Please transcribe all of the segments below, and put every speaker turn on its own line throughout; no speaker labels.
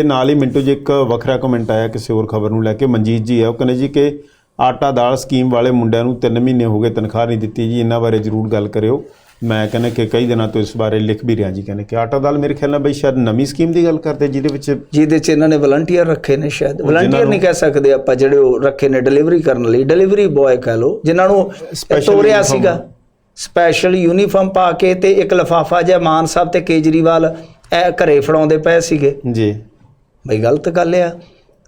ਤੇ ਨਾਲ ਹੀ ਮਿੰਟੂ ਜੀ ਇੱਕ ਵੱਖਰਾ ਕਮੈਂਟ ਆਇਆ ਕਿਸੇ ਹੋਰ ਖਬਰ ਨੂੰ ਲੈ ਕੇ ਮਨਜੀਤ ਜੀ ਹੈ। ਉਹ ਕਹਿੰਦੇ ਜੀ ਕਿ ਆਟਾ ਦਾਲ ਸਕੀਮ ਵਾਲੇ ਮੁੰਡਿਆਂ ਨੂੰ 3 ਮਹੀਨੇ ਹੋ ਗਏ ਤਨਖਾਹ ਨਹੀਂ ਦਿੱਤੀ ਜੀ ਇਹਨਾਂ ਬਾਰੇ ਜ਼ਰੂਰ ਗੱਲ ਕਰਿਓ। ਮੈਂ ਕਹਿੰਦਾ ਕਿ ਕਈ ਦਿਨਾਂ ਤੋਂ ਇਸ ਬਾਰੇ ਲਿਖ ਵੀ ਰਿਹਾ ਜੀ ਕਹਿੰਦੇ ਕਿ ਆਟਾ ਦਾਲ ਮੇਰੇ ਖਿਆਲ ਨਾਲ ਬਈ ਸ਼ਾਇਦ ਨਵੀਂ ਸਕੀਮ ਦੀ ਗੱਲ ਕਰਦੇ ਜਿਹਦੇ ਵਿੱਚ
ਜਿਹਦੇ ਚ ਇਹਨਾਂ ਨੇ ਵਲੰਟੀਅਰ ਰੱਖੇ ਨੇ ਸ਼ਾਇਦ। ਵਲੰਟੀਅਰ ਨਹੀਂ ਕਹਿ ਸਕਦੇ ਆਪਾਂ ਜਿਹੜੇ ਉਹ ਰੱਖੇ ਨੇ ਡਿਲੀਵਰੀ ਕਰਨ ਲਈ। ਡਿਲੀਵਰੀ ਬॉय ਕਹਿ ਲਓ ਜਿਨ੍ਹਾਂ ਨੂੰ ਤੋਰਿਆ। ਸੀਗਾ। ਸਪੈਸ਼ਲ ਯੂਨੀਫਾਰਮ ਪਾ ਕੇ ਤੇ ਇੱਕ ਲਫਾਫਾ ਜਿਹਾ ਮਾਨ ਸਾਹਿਬ ਤੇ ਕੇਜਰੀਵਾਲ ਘਰੇ ਫੜਾਉਂਦੇ ਪਏ ਸੀਗੇ।
ਜੀ।
ਬਈ ਗਲਤ ਗੱਲ ਆ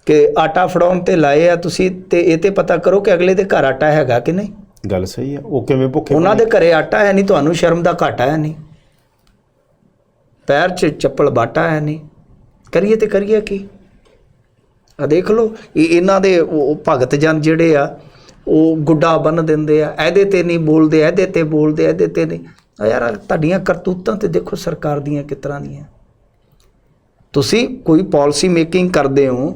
ਕਿ ਆਟਾ ਫੜਾਉਣ ਤੇ ਲਾਏ ਆ ਤੁਸੀਂ ਤੇ ਇਹ ਤੇ ਪਤਾ ਕਰੋ ਕਿ ਅਗਲੇ ਦੇ ਘਰ ਆਟਾ ਹੈਗਾ ਕਿ ਨਹੀਂ?
ਗੱਲ ਸਹੀ ਹੈ ਉਹ ਕਿਵੇਂ ਭੁੱਖੇ
ਉਹਨਾਂ ਦੇ ਘਰੇ ਆਟਾ ਹੈ ਨਹੀਂ ਤੁਹਾਨੂੰ ਸ਼ਰਮ ਦਾ ਘਾਟਾ ਹੈ ਨਹੀਂ। ਪੈਰ 'ਚ ਚੱਪਲ ਬਾਟਾ ਹੈ ਨਹੀਂ। ਕਰੀਏ ਤੇ ਕਰੀਏ ਕੀ? ਆ ਦੇਖ ਲਓ ਇਹ ਇਹਨਾਂ ਦੇ ਉਹ ਭਗਤ ਜਨ ਜਿਹੜੇ ਆ ਉਹ ਗੁੱਡਾ ਬੰਨ ਦਿੰਦੇ ਆ ਇਹਦੇ ਤੇ ਨਹੀਂ ਬੋਲਦੇ ਇਹਦੇ ਤੇ ਬੋਲਦੇ ਇਹਦੇ ਤੇ ਨਹੀਂ। ਆ ਯਾਰ ਤੁਹਾਡੀਆਂ ਕਰਤੂਤਾਂ ਤੇ ਦੇਖੋ ਸਰਕਾਰ ਦੀਆਂ ਕਿਸ ਤਰ੍ਹਾਂ ਦੀਆਂ। ਤੁਸੀਂ ਕੋਈ ਪਾਲਿਸੀ ਮੇਕਿੰਗ ਕਰਦੇ ਹੋ,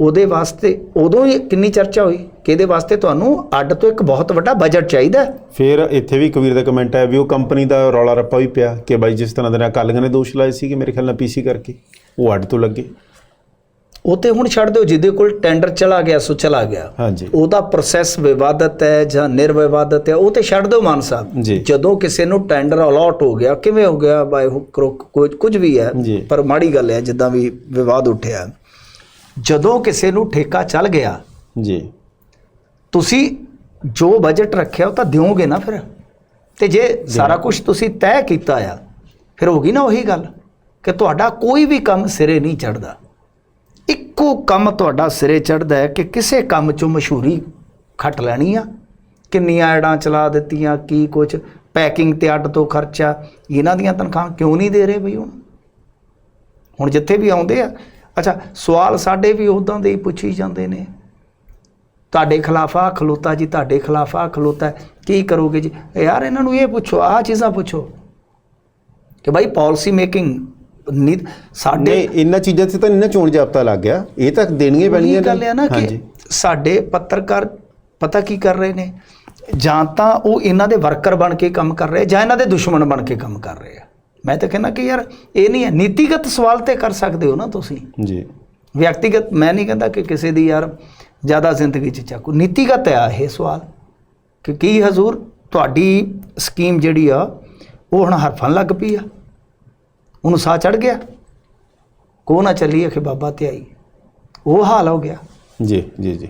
ਉਹਦੇ ਵਾਸਤੇ ਉਦੋਂ ਹੀ ਕਿੰਨੀ ਚਰਚਾ ਹੋਈ? ਕਿ ਇਹਦੇ ਵਾਸਤੇ ਤੁਹਾਨੂੰ ਅੱਡ ਤੋਂ ਇੱਕ ਬਹੁਤ ਵੱਡਾ ਬਜਟ ਚਾਹੀਦਾ?
ਫਿਰ ਇੱਥੇ ਵੀ ਕਬੀਰ ਦਾ ਕਮੈਂਟ ਹੈ ਵੀ ਉਹ ਕੰਪਨੀ ਦਾ ਰੌਲਾ ਰੱਪਾ ਵੀ ਪਿਆ ਕਿ ਬਾਈ ਜਿਸ ਤਰ੍ਹਾਂ ਦੇ ਨਾਲ ਕਾਲੀਆਂ ਨੇ ਦੋਸ਼ ਲਾਏ ਸੀ ਕਿ ਮੇਰੇ ਖਿਆਲ ਨਾਲ ਪੀਸੀ ਕਰਕੇ, ਉਹ ਅੱਡ ਤੋਂ ਲੱਗੇ।
ਉਹ ਤੇ ਹੁਣ ਛੱਡ ਦਿਓ ਜਿਹਦੇ ਕੋਲ ਟੈਂਡਰ ਚਲਾ ਗਿਆ ਸੋ ਚਲਾ ਗਿਆ।
ਹਾਂਜੀ।
ਉਹਦਾ ਪ੍ਰੋਸੈਸ ਵਿਵਾਦਤ ਹੈ ਜਾਂ ਨਿਰਵਿਵਾਦਤ ਹੈ ਉਹ ਤੇ ਛੱਡ ਦਿਓ ਮਾਨ ਸਾਹਿਬ।
ਜੀ।
ਜਦੋਂ ਕਿਸੇ ਨੂੰ ਟੈਂਡਰ ਅਲਾਟ ਹੋ ਗਿਆ ਕਿਵੇਂ ਹੋ ਗਿਆ? ਬਾਈ ਕੁਝ ਕੁਝ ਵੀ ਹੈ। ਪਰ ਮਾੜੀ ਗੱਲ ਹੈ ਜਿੱਦਾਂ ਵੀ ਵਿਵਾਦ ਉੱਠਿਆ। ਜਦੋਂ ਕਿਸੇ ਨੂੰ ਠੇਕਾ ਚੱਲ ਗਿਆ
ਜੀ।
ਤੁਸੀਂ ਜੋ ਬਜਟ ਰੱਖਿਆ ਉਹ ਤਾਂ ਦਿਓਗੇ ਨਾ ਫਿਰ। ਤੇ ਜੇ ਸਾਰਾ ਕੁਝ ਤੁਸੀਂ ਤੈਅ ਕੀਤਾ ਆ ਫਿਰ ਹੋਗੀ ਨਾ ਉਹੀ ਗੱਲ ਕਿ ਤੁਹਾਡਾ ਕੋਈ ਵੀ ਕੰਮ ਸਿਰੇ ਨਹੀਂ ਚੜਦਾ ਇੱਕੋ ਕੰਮ ਤੁਹਾਡਾ ਸਿਰੇ ਚੜਦਾ ਹੈ ਕਿ ਕਿਸੇ ਕੰਮ 'ਚੋਂ ਮਸ਼ਹੂਰੀ ਖੱਟ ਲੈਣੀ ਆ। ਕਿੰਨੀਆਂ ਐਡਾਂ ਚਲਾ ਦਿੱਤੀਆਂ, ਕੀ ਕੁਝ ਪੈਕਿੰਗ ਤੇ ਅੱਡ ਤੋਂ ਖਰਚਾ ਇਹਨਾਂ ਦੀਆਂ ਤਨਖਾਹਾਂ ਕਿਉਂ ਨਹੀਂ ਦੇ ਰਹੇ ਬਈ ਹੁਣ? ਹੁਣ ਜਿੱਥੇ ਵੀ ਆਉਂਦੇ ਆ। ਅੱਛਾ, ਸਵਾਲ ਸਾਡੇ ਵੀ ਉਦਾਂ ਦੇ ਹੀ ਪੁੱਛੀ ਜਾਂਦੇ ਨੇ। ਤੁਹਾਡੇ ਖਿਲਾਫ ਆ ਖਲੋਤਾ ਜੀ, ਤੁਹਾਡੇ ਖਿਲਾਫ ਆ ਖਲੋਤਾ ਕੀ ਕਰੋਗੇ ਜੀ? ਯਾਰ ਇਹਨਾਂ ਨੂੰ ਇਹ ਪੁੱਛੋ, ਆਹ ਚੀਜ਼ਾਂ ਪੁੱਛੋ ਕਿ ਭਾਈ ਪਾਲਿਸੀ ਮੇਕਿੰਗ ਨੀ ਸਾਡੇ
ਨਹੀਂ ਇਹਨਾਂ ਚੀਜ਼ਾਂ ਤੇ ਤਾਂ ਇਹਨਾਂ ਚੋਣ ਜਾਬਤਾ ਲੱਗ ਗਿਆ। ਇਹ ਤਾਂ ਦੇਣੀਆਂ ਪੈਣੀਆਂ
ਇਹ ਗੱਲ ਹੈ ਨਾ ਕਿ ਸਾਡੇ ਪੱਤਰਕਾਰ ਪਤਾ ਕੀ ਕਰ ਰਹੇ ਨੇ? ਜਾਂ ਤਾਂ ਉਹ ਇਹਨਾਂ ਦੇ ਵਰਕਰ ਬਣ ਕੇ ਕੰਮ ਕਰ ਰਹੇ ਜਾਂ ਇਹਨਾਂ ਦੇ ਦੁਸ਼ਮਣ ਬਣ ਕੇ ਕੰਮ ਕਰ ਰਹੇ ਆ। ਮੈਂ ਤਾਂ ਕਹਿੰਦਾ ਕਿ ਯਾਰ ਇਹ ਨਹੀਂ ਹੈ। ਨੀਤੀਗਤ ਸਵਾਲ ਤੇ ਕਰ ਸਕਦੇ ਹੋ ਨਾ ਤੁਸੀਂ।
ਜੀ।
ਵਿਅਕਤੀਗਤ ਮੈਂ ਨਹੀਂ ਕਹਿੰਦਾ ਕਿ ਕਿਸੇ ਦੀ ਯਾਰ ਜ਼ਿਆਦਾ ਜ਼ਿੰਦਗੀ 'ਚ ਚਾਕੂ। ਨੀਤੀਗਤ ਹੈ ਇਹ ਸਵਾਲ। ਕਿ ਕੀ ਹਜ਼ੂਰ ਤੁਹਾਡੀ ਸਕੀਮ ਜਿਹੜੀ ਆ ਉਹ ਹੁਣ ਹਰਫਨ ਲੱਗ ਪਈ ਆ। ਉਹਨੂੰ ਸਾਹ ਚੜ ਗਿਆ। ਕੋ ਨਾ ਚੱਲੀ ਕਿ ਬਾਬਾ ਤੇ ਆਈ ਉਹ ਹਾਲ ਹੋ ਗਿਆ।
ਜੀ ਜੀ ਜੀ।